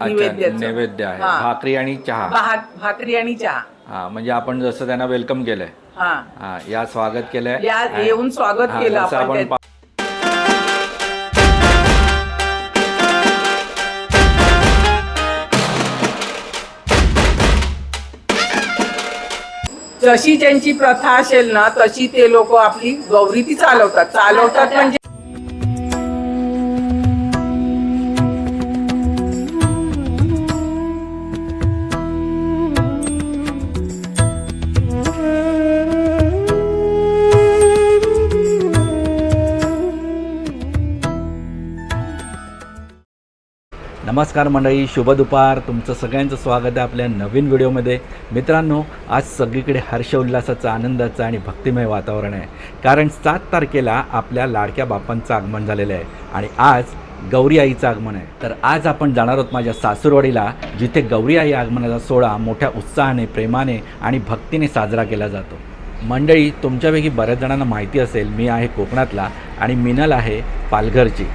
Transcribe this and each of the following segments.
नैवेद्याचं. नैवेद्य आहे. हा. भाकरी आणि चहा. भात भाकरी आणि चहा. हा म्हणजे आपण जसं त्यांना वेलकम केलंय. हा. हा या स्वागत केलंय. या आणि- येऊन स्वागत हा, केलं जसं आपण जशी त्यांची प्रथा असेल ना तशी ते लोक आपली गौरी ती चालवतात चालवतात म्हणजे नमस्कार मंडळी शुभ दुपार. तुमचं सगळ्यांचं स्वागत आहे आपल्या नवीन व्हिडिओमध्ये. मित्रांनो आज सगळीकडे हर्ष उल्हासाचं आनंदाचं आणि भक्तिमय वातावरण आहे. कारण सात तारखेला आपल्या लाडक्या बापांचं आगमन झालेलं आहे आणि आज गौरी आईचं आगमन आहे. तर आज आपण जाणार आहोत माझ्या सासूरवाडीला जिथे गौरी आई आगमनाचा सोहळा मोठ्या उत्साहाने प्रेमाने आणि भक्तीने साजरा केला जातो. मंडळी तुमच्यापैकी बऱ्याच जणांना माहिती असेल मी आहे कोकणातला आणि मिनल आहे पालघरची.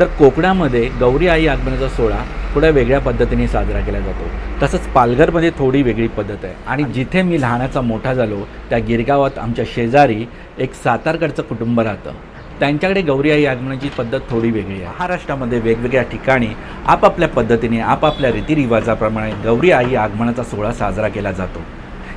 तर कोकणामध्ये गौरी आई आगमनाचा सोहळा थोड्या वेगळ्या पद्धतीने साजरा केला जातो. तसंच पालघरमध्ये थोडी वेगळी पद्धत आहे. आणि जिथे मी लहानाचा मोठा झालो त्या गिरगावात आमच्या शेजारी एक सातारकडचं कुटुंब राहतं. त्यांच्याकडे गौरी आई आगमनाची पद्धत थोडी वेगळी आहे. महाराष्ट्रामध्ये वेगवेगळ्या ठिकाणी आपापल्या पद्धतीने आपापल्या रीतिरिवाजाप्रमाणे गौरी आई आगमनाचा सोहळा साजरा केला जातो.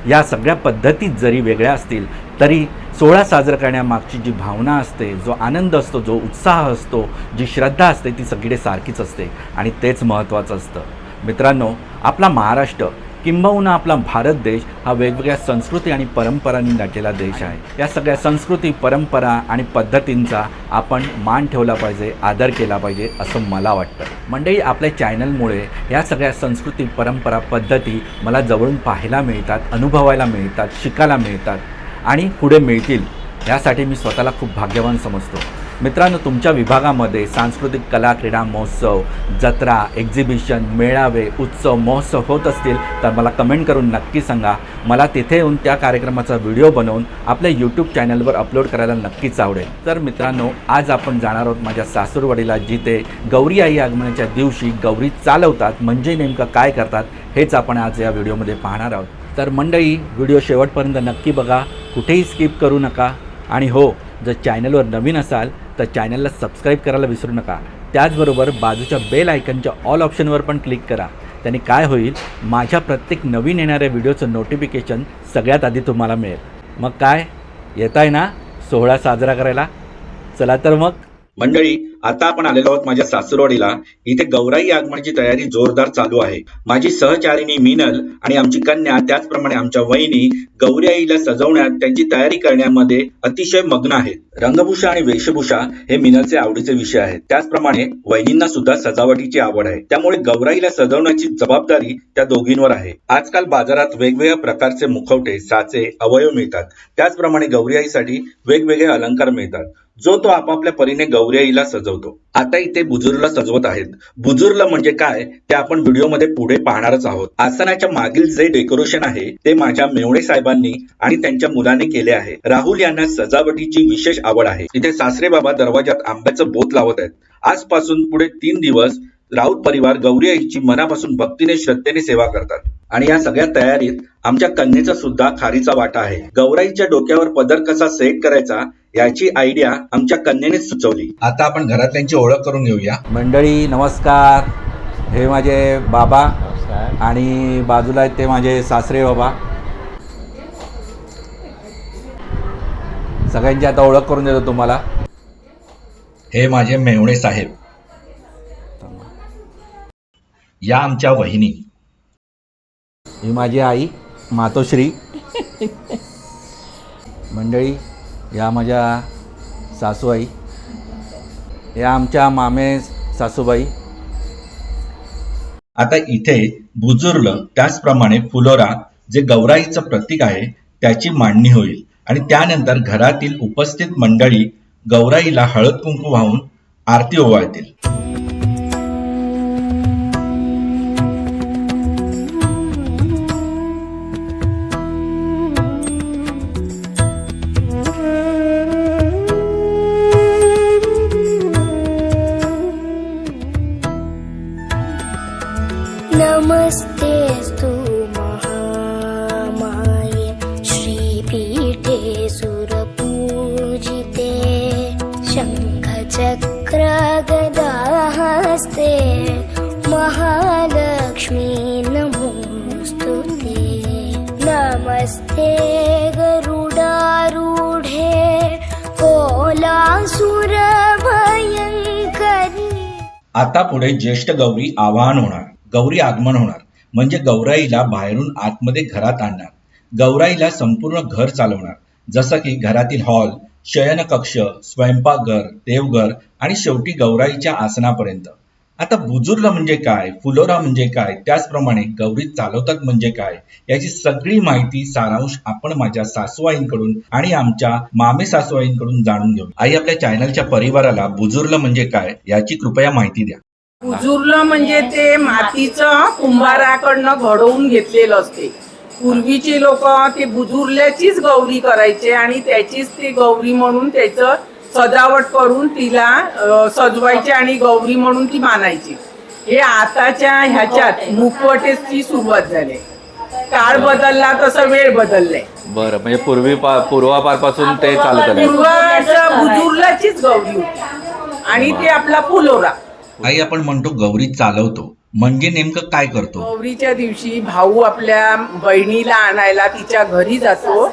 या सगळ्या पद्धती जरी वेगळ्या असतील तरी सोहळा साजरा करण्यामागची जी भावना असते जो आनंद असतो जो उत्साह असतो जी श्रद्धा असते ती सगळीकडे सारखीच असते आणि तेच महत्त्वाचं असतं. मित्रांनो आपला महाराष्ट्र किंबहुना आपला भारत देश हा वेगवेगळ्या संस्कृती आणि परंपरांनी नटलेला देश आहे. या सगळ्या संस्कृती परंपरा आणि पद्धतींचा आपण मान ठेवला पाहिजे आदर केला पाहिजे असं मला वाटतं. मंडळी आपल्या चॅनलमुळे या सगळ्या संस्कृती परंपरा पद्धती मला जवळून पाहायला मिळतात अनुभवायला मिळतात शिकायला मिळतात आणि पुढे मिळतील यासाठी मी स्वतःला खूप भाग्यवान समजतो. मित्रांनो तुमच्या विभागामध्ये सांस्कृतिक कला क्रीडा महोत्सव जत्रा एक्झिबिशन मेळावे उत्सव महोत्सव होत असतील तर मला कमेंट करून नक्की सांगा. मला तिथे येऊन त्या कार्यक्रमाचा व्हिडिओ बनवून आपल्या यूट्यूब चॅनलवर अपलोड करायला नक्कीच आवडेल. तर मित्रांनो आज आपण जाणार आहोत माझ्या सासूरवडीला जिथे गौरी आई आगमनाच्या दिवशी गौरी चालवतात. म्हणजे नेमकं काय करतात हेच आपण आज या व्हिडिओमध्ये पाहणार आहोत. तर मंडळी व्हिडिओ शेवटपर्यंत नक्की बघा. कुठेही स्किप करू नका. आणि हो जर चॅनलवर नवीन असाल तर चॅनलला सबस्क्राईब करायला विसरू नका. त्याचबरोबर बाजूच्या बेल आयकनच्या ऑल ऑप्शनवर पण क्लिक करा. त्याने काय होईल? माझ्या प्रत्येक नवीन येणाऱ्या व्हिडिओचं नोटिफिकेशन सगळ्यात आधी तुम्हाला मिळेल. मग काय? येत आहे ना? सोहळा साजरा करायला? चला तर मग. मंडळी आता आपण आलेलो आहोत माझ्या सासूरवाडीला. इथे गौराई आगमनाची तयारी जोरदार चालू आहे. माझी सहचारिणी मिनल आणि आमची कन्या त्याचप्रमाणे आमच्या वहिनी गौरी आईला सजवण्यात त्यांची तयारी करण्यामध्ये अतिशय मग्न आहेत. रंगभूषा आणि वेशभूषा हे मिनलचे आवडीचे विषय आहेत. त्याचप्रमाणे वहिनींना सुद्धा सजावटीची आवड आहे. त्यामुळे गौराईला सजवण्याची जबाबदारी त्या दोघींवर आहे. आजकाल बाजारात वेगवेगळ्या प्रकारचे मुखवटे साचे अवयव मिळतात. त्याचप्रमाणे गौरी आईसाठी वेगवेगळे अलंकार मिळतात. जो तो आपापल्या परीने गौरी सजवतो. आता इथे बुजुर्गला सजवत आहेत. बुजुर्ग म्हणजे काय? ते आपण व्हिडिओमध्ये पुढे पाहणारच आहोत. आसनाच्या मागील जे डेकोरेशन आहे ते माझ्या मेवणे साहेबांनी आणि त्यांच्या मुलाने केले आहे. राहुल यांना सजावटीची विशेष आवड आहे. इथे सासरे बाबा दरवाजात आंब्याचं बोत लावत आहेत. आजपासून पुढे तीन दिवस राऊत परिवार गौरी आईची मनापासून भक्तीने श्रद्धेने सेवा करतात. आणि या सगळ्या तयारीत आमच्या कन्येचा सुद्धा खारीचा वाटा आहे. गौराईच्या डोक्यावर पदर कसा सेट करायचा याची आयडिया आमच्या कन्येने सुचवली. आता आपण घरातल्यांची ओळख करून घेऊया. मंडळी नमस्कार. हे माझे बाबा आणि बाजूला आहेत ते माझे सासरे बाबा. सगळ्यांची आता ओळख करून देतो तुम्हाला. हे माझे मेवणे साहेब. या आमच्या वहिनी. ही माझी आई मातोश्री. मंडळी या माझ्या सासूबाई. या आमच्या मामे सासूबाई. आता इथे बुजुर्ग त्याचप्रमाणे फुलोरा जे गौराईचं प्रतीक आहे त्याची मांडणी होईल. आणि त्यानंतर घरातील उपस्थित मंडळी गौराईला हळद कुंकू वाहून आरती ओवाळतील. नमस्तेस्तु महामाये श्रीपीठे सुरपूजिते शङ्खचक्रगदाहस्ते महालक्ष्मी नमोऽस्तु ते नमस्ते गरुडारूढे कोलासुरभयङ्करी। आता पुढे ज्येष्ठ गौरी आवाहन होणार. गौरी आगमन होणार. म्हणजे गौराईला बाहेरून आतमध्ये घरात आणणार. गौराईला संपूर्ण घर चालवणार. जसं की घरातील हॉल शयनकक्ष स्वयंपाकघर देवघर आणि शेवटी गौराईच्या आसनापर्यंत. आता बुजुर्ग म्हणजे काय फुलोरा म्हणजे काय त्याचप्रमाणे गौरी चालवतात म्हणजे काय याची सगळी माहिती सारांश आपण माझ्या सासूआईंकडून आणि आमच्या मामे सासूआईंकडून जाणून घेऊ. आई आपल्या चॅनलच्या परिवाराला बुजुर्ग म्हणजे काय याची कृपया माहिती द्या. उजुरलं म्हणजे ते मातीचं कुंभाराकडनं घडवून घेतलेलं असते. पूर्वीचे लोक ते बुजुर्ल्याचीच गौरी करायचे आणि त्याचीच ती गौरी म्हणून त्याचं सजावट करून तिला सजवायचे आणि गौरी म्हणून ती मानायची. हे आताच्या ह्याच्यात मुखवटेची सुरुवात झाली. काळ बदलला तसा वेळ बदललाय. बरं म्हणजे पूर्वी पूर्वापारपासून ते चालत आलं. पूर्वाचं बुजुर्लाचीच गौरी होती. आणि ते आपला फुलोरा. आई आपण म्हणतो गौरी चालवतो म्हणजे नेमकं काय करतो गौरीच्या दिवशी भाऊ आपल्या बहिणीला आणायला तिच्या घरी जातो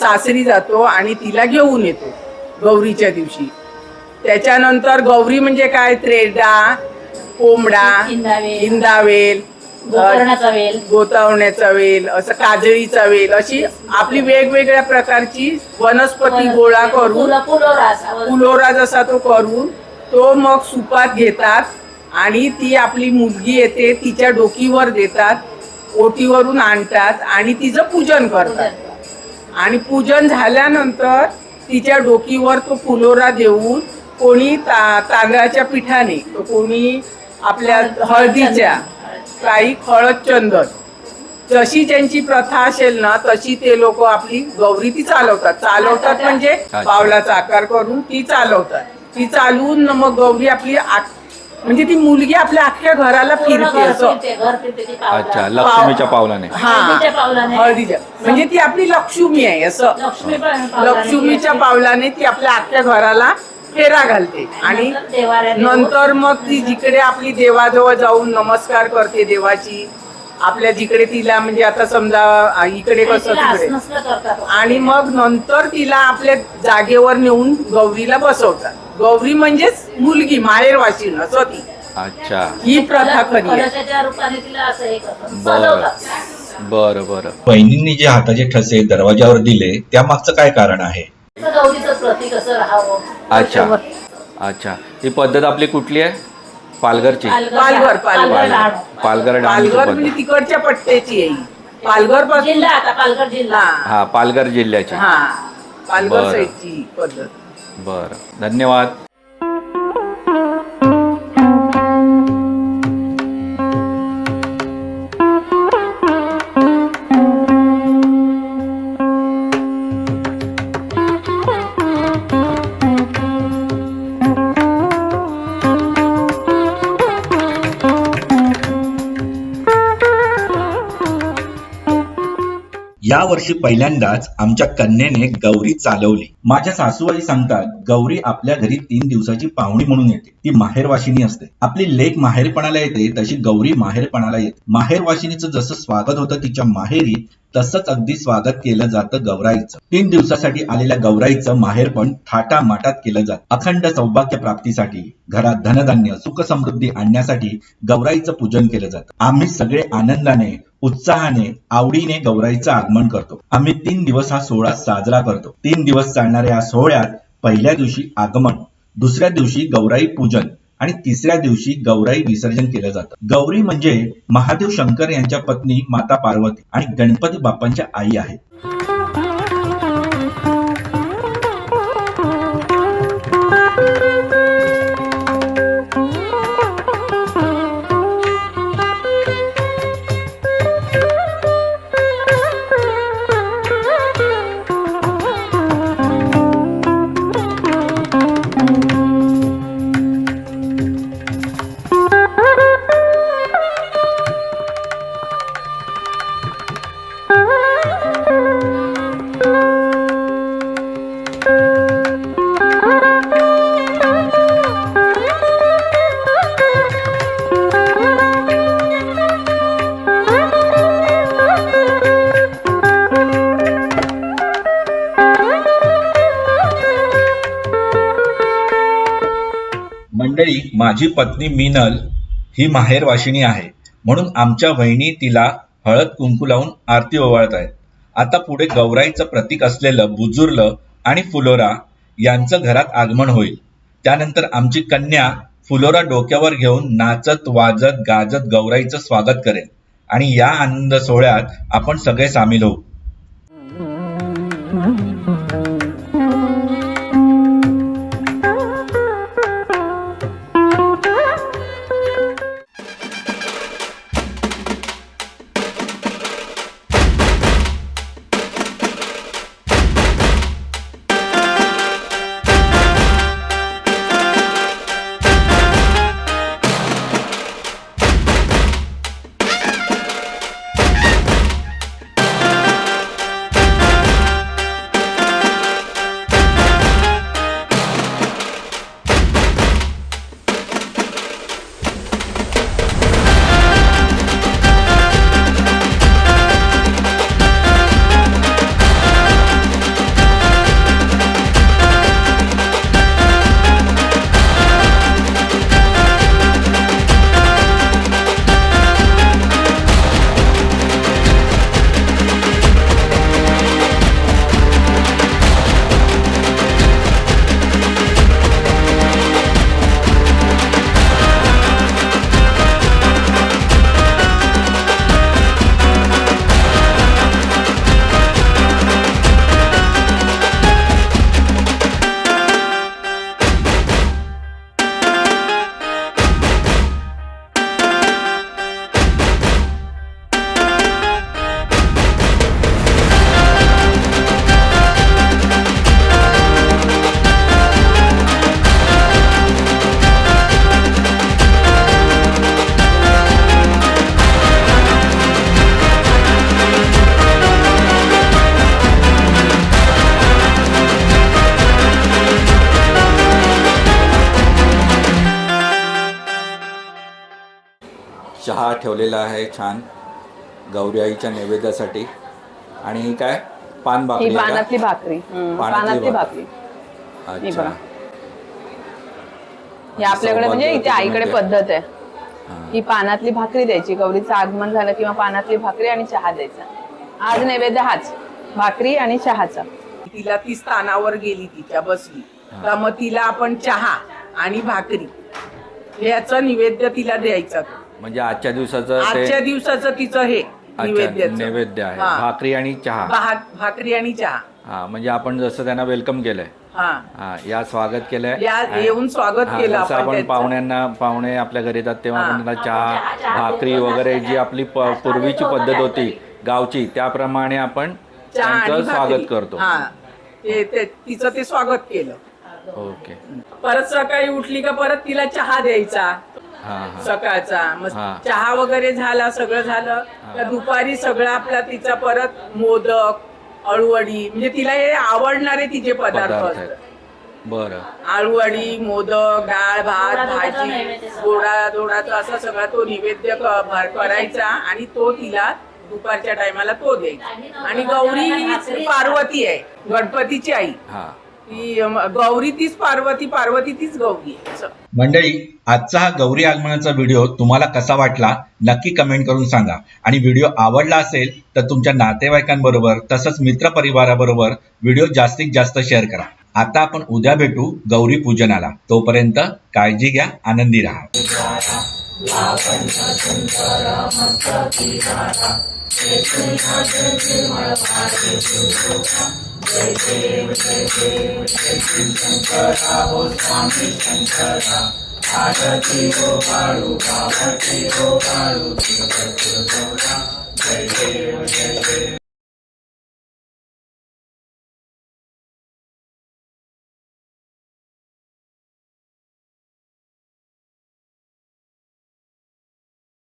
सासरी जातो आणि तिला घेऊन येतो गौरीच्या दिवशी त्याच्यानंतर गौरी म्हणजे काय त्रेडा कोंबडा इंदावेल. इंदावेल गोकर्णाचा वेल. गोतावण्याचा वेल असं काजळीचा वेल अशी आपली वेगवेगळ्या प्रकारची वनस्पती गोळा करून फुलं-. फुलोरा जसा तो करून तो मग सुपात घेतात आणि ती आपली मुलगी येते तिच्या डोकीवर देतात ओटीवरून आणतात आणि तिचं पूजन करतात. आणि पूजन झाल्यानंतर तिच्या डोकीवर तो फुलोरा देऊन कोणी ता तांदळाच्या पिठाने तर कोणी आपल्या हळदीच्या काही हळद चंदन. जशी त्यांची प्रथा असेल ना तशी ते लोक आपली गौरी ती चालवतात. चालवतात म्हणजे पावलाचा आकार करून ती चालवतात. ती चालवून मग गौरी आपली आख- म्हणजे ती मुलगी आपल्या अख्ख्या घराला फिरते घर असं. अच्छा लक्ष्मीच्या पावलाने. हा. हळदीच्या पावलाने. हळदीच्या. म्हणजे ती आपली लक्ष्मी आहे असं. लक्ष्मी पण पावलाने लक्ष्मीच्या फिरते. पावलाने ती आपल्या अख्ख्या घराला फेरा घालते. आणि नंतर मग ती जिकडे आपली देवाजवळ जाऊन नमस्कार करते देवाची. आपल्या जिकडे तिला म्हणजे आता समजा इकडे कसं तिकडे. आणि मग नंतर तिला आपल्या जागेवर नेऊन गौरीला बसवतात. गौरी म्हणजेच मुलगी माहेर वाशीन असं ती. अच्छा. ही प्रथा खरी आहे. कलशाच्या रूपाने तिला असं हे करतात. बरं. बरं बरं. बहिणींनी जे हाताचे ठसे दरवाजावर दिले त्यामागचं काय कारण आहे? तर गौरीचं प्रतीक असं राहावं. अच्छा. अच्छा. ही पद्धत आपली कुठली आहे? पालघरची. पालघर पालघर, पालघर. पालघर. लाडू. पालघर डान्सची पालघर म्हणजे पद्धत तिकडच्या पट्ट्याची आहे. ही. पालघरपासून जिल्हा आता पालघर जिल्हा. हा. हा पालघर जिल्ह्याची. हा. पालघर बरं. साईडची पद्धत बरं. धन्यवाद. वर्षी पहिल्यांदाच आमच्या कन्येने गौरी चालवली. माझ्या सासूबाई सांगतात गौरी आपल्या घरी तीन दिवसाची पाहुणी म्हणून येते. ती माहेरवाशिनी असते. आपली लेख माहेरपणाला येते तशी गौरी माहेरपणाला येते. माहेरवाशिनीचं जसं स्वागत होतं तिच्या माहेरी तसंच अगदी स्वागत केलं जातं गौराईचं. तीन दिवसासाठी आलेल्या गौराईचं माहेरपण थाटा माटात केलं जातं. अखंड सौभाग्य प्राप्तीसाठी घरात धनधान्य सुख समृद्धी आणण्यासाठी गौराईचं पूजन केलं जातं. आम्ही सगळे आनंदाने उत्साहाने आवडीने गौराईचं आगमन करतो. आम्ही तीन दिवस हा सोहळा साजरा करतो. तीन दिवस चालणाऱ्या या सोहळ्यात पहिल्या दिवशी आगमन दुसऱ्या दिवशी गौराई पूजन आणि तिसऱ्या दिवशी गौराई विसर्जन केलं जातं. गौरी म्हणजे महादेव शंकर यांच्या पत्नी माता पार्वती आणि गणपती बाप्पांच्या आई आहेत. माझी पत्नी मिनल ही माहेरवाशिणी आहे. म्हणून आमच्या वहिनी तिला हळद कुंकू लावून आरती ओवाळत आहेत. आता पुढे गौराईचं प्रतीक असलेलं बुजुर्ल आणि फुलोरा यांचं घरात आगमन होईल. त्यानंतर आमची कन्या फुलोरा डोक्यावर घेऊन नाचत वाजत गाजत गौराईचं स्वागत करेल. आणि या आनंद सोहळ्यात आपण सगळे सामील होऊ. चहा ठेवलेला आहे छान गौरी आईच्या नैवेद्यासाठी. आणि ही काय? पान ही भाकरी आहे का? पानातली भाकरी. हम्म, पानातली पानातली भाकरी. ही अच्छा. बघा. ही आपल्याकडे म्हणजे इथे आईकडे पद्धत आहे. हां. ही पानातली भाकरी द्यायची. गौरीचं आगमन झालं किंवा पानातली भाकरी आणि चहा द्यायचा. आज नैवेद्य हाच. भाकरी आणि चहाचा. तिला ती स्थानावर गेली तिच्या बसली तर मग तिला आपण चहा आणि भाकरी. ह्याचं निवेद्य तिला द्यायचं म्हणजे आजच्या दिवसाचं आजच्या ते दिवसाचं तिचं हे अच्छा, निवेद्याचं. नैवेद्य आहे. हा. भाकरी आणि चहा. भा- भाकरी आणि चहा. हा म्हणजे आपण जसं त्यांना वेलकम केलंय. हा. हा या स्वागत केलंय. या आणि- येऊन स्वागत हा, केलं जसं आपण आपण त्यांचं. पाहुण्यांना पाहुणे आपल्या घरी येतात तेव्हा हा. आपण त्यांना चहा भाकरी वगैरे जी आपली प- पूर्वीची पद्धत होती गावची त्याप्रमाणे आपण चहा आणि त्यांचं भाकरी. स्वागत करतो. हा. ते ते- तिचं ते स्वागत केलं. ओके. परत सकाळी उठली का परत तिला चहा द्यायचा. सकाळचा. मग हा. चहा वगैरे झाला सगळं झालं. तर दुपारी सगळं आपला तिचा परत मोदक अळूवडी म्हणजे तिला हे आवडणारे तिचे पदार्थ पदार्थ असतात. आहेत बरं. आळूवडी मोदक डाळ भात भाजी नैवेद्य सगळा. गोडा दोडाचा असा सगळा तो नैवेद्य क- भर- करायचा आणि तो तिला दुपारच्या टायमाला तो द्यायचा. आणि गौरी हीच पार्वती आहे गणपतीची आई. हा. गौरी तीच पार्वती पार्वती तीच गौरी मंडळी आजचा हा गौरी आगमनाचा व्हिडिओ तुम्हाला कसा वाटला नक्की कमेंट करून सांगा. आणि व्हिडिओ आवडला असेल तर तुमच्या नातेवाईकांबरोबर तसंच मित्रपरिवाराबरोबर व्हिडिओ जास्तीत जास्त शेअर करा. आता आपण उद्या भेटू गौरी पूजनाला. तोपर्यंत काळजी घ्या आनंदी राहा. जय देव जय देव जय शंकरा हो स्वामी शंकरा भारती हो बाळू गावती हो बाळू जय देव जय देव